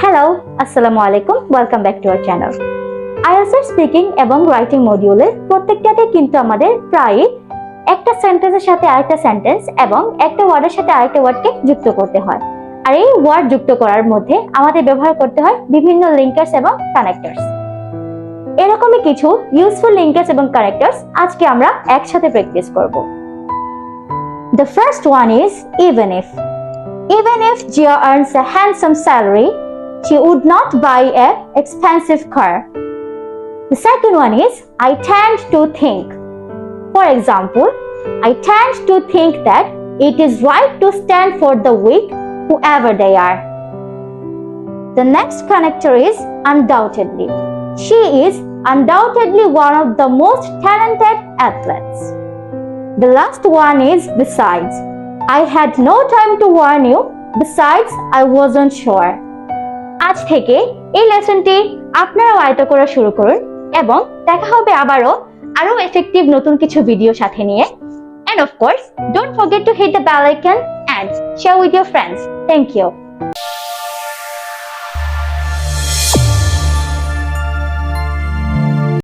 Hello আসসালামু আলাইকুম welcome back to our channel IELTS speaking এবং রাইটিং মডিউলে প্রত্যেকটাতে কিন্তু আমাদের প্রায় একটা সেন্টেন্সের সাথে আরেকটা সেন্টেন্স এবং একটা ওয়ার্ডের সাথে আরেকটা ওয়ার্ডকে যুক্ত করতে হয়। আর এই ওয়ার্ড যুক্ত করার মধ্যে আমাদের ব্যবহার করতে হয় বিভিন্ন লিঙ্কার্স এবং কানেক্টরস এরকমই কিছু ইউজফুল লিঙ্কার্স এবং কানেক্টরস আজকে আমরা একসাথে প্র্যাকটিস করব। The first one is even if. Even if Gia earns a handsome salary, she would not buy a expensive car. The second one is I tend to think. For example, I tend to think that it is right to stand for the weak, whoever they are. The next connector is undoubtedly. She is undoubtedly one of the most talented athletes. The last one is besides. I had no time to warn you. Besides, I wasn't sure. আজ থেকে এই লেসনটি আপনারাও আয়ত্ত করা শুরু করুন এবং দেখা হবে আবারও আরও এফেক্টিভ নতুন কিছু ভিডিও সাথে নিয়ে। And of course don't forget to hit the bell icon and share with your friends thank you